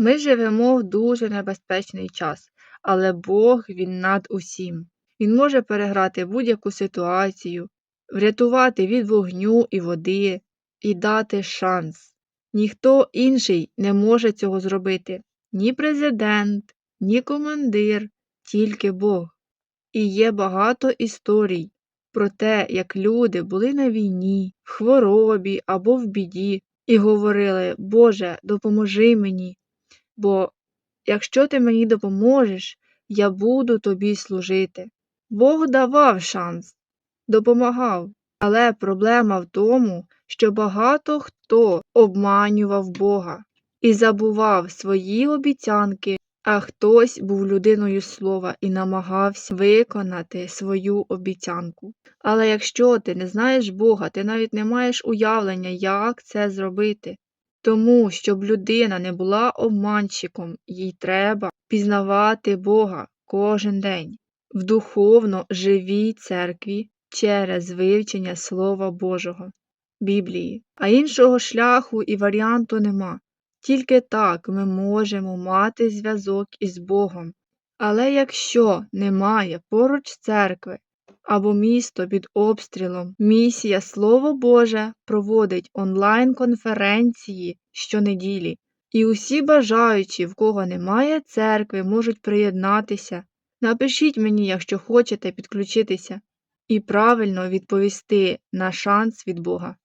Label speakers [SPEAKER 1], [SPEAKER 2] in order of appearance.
[SPEAKER 1] Ми живемо в дуже небезпечний час, але Бог він над усім. Він може переграти будь-яку ситуацію, врятувати від вогню і води і дати шанс. Ніхто інший не може цього зробити ні президент, ні командир, тільки Бог. І є багато історій про те, як люди були на війні, в хворобі або в біді, і говорили Боже, допоможи мені, бо якщо ти мені допоможеш, я буду тобі служити. Бог давав шанс, допомагав, але проблема в тому, що багато хто обманював Бога і забував свої обіцянки, а хтось був людиною слова і намагався виконати свою обіцянку. Але якщо ти не знаєш Бога, ти навіть не маєш уявлення, як це зробити. Тому, щоб людина не була обманщиком, їй треба пізнавати Бога кожен день в духовно живій церкві через вивчення Слова Божого, Біблії. А іншого шляху і варіанту нема. Тільки так ми можемо мати зв'язок із Богом. Але якщо немає поруч церкви або місто під обстрілом, місія Слово Боже проводить онлайн-конференції щонеділі, і усі бажаючі, в кого немає церкви, можуть приєднатися. Напишіть мені, якщо хочете підключитися, і правильно відповісти на шанс від Бога.